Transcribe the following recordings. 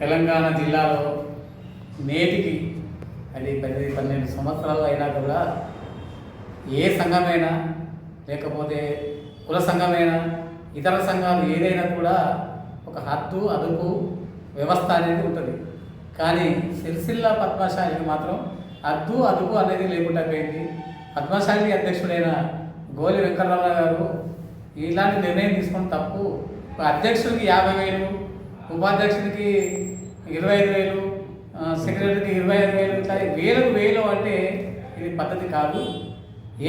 తెలంగాణ జిల్లాలో నేటికి అది పది పన్నెండు సంవత్సరాలు అయినా కూడా ఏ సంఘమైనా లేకపోతే కుల సంఘమైనా ఇతర సంఘాలు ఏదైనా కూడా ఒక హద్దు అదుపు వ్యవస్థ అనేది ఉంటుంది. కానీ సిరిసిల్ల పద్మశాలికి మాత్రం హద్దు అదుపు అనేది లేకుండా పోయింది. పద్మశాలి అధ్యక్షుడైన గోలి వెంకటరమణ గారు ఇలాంటి నిర్ణయం తీసుకుని తప్పు అధ్యక్షుడికి యాభై వేలు ఉపాధ్యక్షుడికి ఇరవై ఐదు వేలు సెక్రటరీకి ఇరవై ఐదు వేలు ఇట్లా వేలకు వేలు అంటే ఇది పద్ధతి కాదు.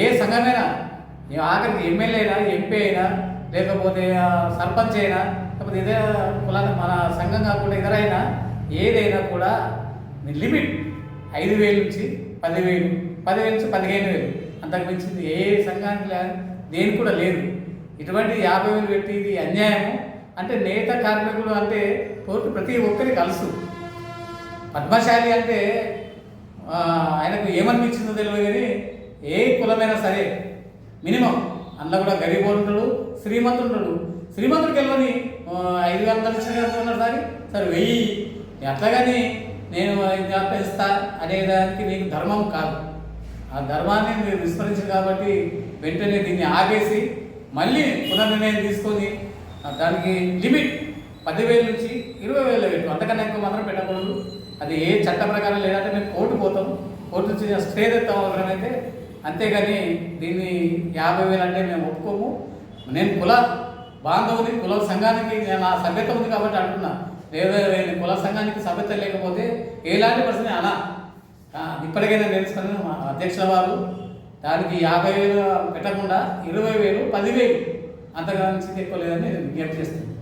ఏ సంఘమైనా ఆఖరికి ఎమ్మెల్యే అయినా ఎంపీ అయినా లేకపోతే సర్పంచ్ అయినా లేకపోతే ఇదే కులాల మన సంఘం కాకుండా ఇతరైనా ఏదైనా కూడా లిమిట్ ఐదు వేలు నుంచి పదివేలు పదివేలు నుంచి పదిహేను వేలు. అంతకు మించింది ఏ సంఘానికి లే దేనికి కూడా లేదు. ఇటువంటి యాభై వేలు పెట్టి ఇది అన్యాయము. అంటే నేత కార్మికుడు అంటే పోటీ ప్రతి ఒక్కరికి కలుసు. పద్మశాలి అంటే ఆయనకు ఏమనిపించిందో తెలియదు కానీ ఏ కులమైనా సరే మినిమం అందులో కూడా గరీబోడు శ్రీమంతుడు శ్రీమంతుడికి వెళ్ళని ఐదు వందలు ఇచ్చిన ఉన్నాడు సరే? వెయ్యి. అట్లాగని నేను ఇంత అనేదానికి నీకు ధర్మం కాదు. ఆ ధర్మాన్ని మీరు విస్మరించారు కాబట్టి వెంటనే దీన్ని ఆగేసి మళ్ళీ పునర్నిర్ణయం తీసుకొని దానికి లిమిట్ పదివేల నుంచి ఇరవై వేల పెట్టు. అంతకన్నా ఎక్కువ మాత్రం పెట్టకూడదు. అది ఏ చట్ట ప్రకారం లేదంటే మేము కోర్టు పోతాం. కోర్టు నుంచి స్టే తెస్తాం అవసరమైతే. అంతేగాని దీన్ని యాభై వేలు అంటే మేము ఒప్పుకోము. నేను కుల బాంధవుని కుల సంఘానికి నేను నా సభ్యత ఉంది కాబట్టి అంటున్నా. లేదా నేను కుల సంఘానికి సభ్యత లేకపోతే ఎలాంటి పరిస్థితి అలా. ఇప్పటికైనా తెలుసుకుని మా అధ్యక్షుల వారు దానికి యాభై వేలు పెట్టకుండా ఇరవై వేలు పదివేలు అంతగా నుంచి ఎక్కువ లేదని నేను విజ్ఞప్తి చేస్తున్నాను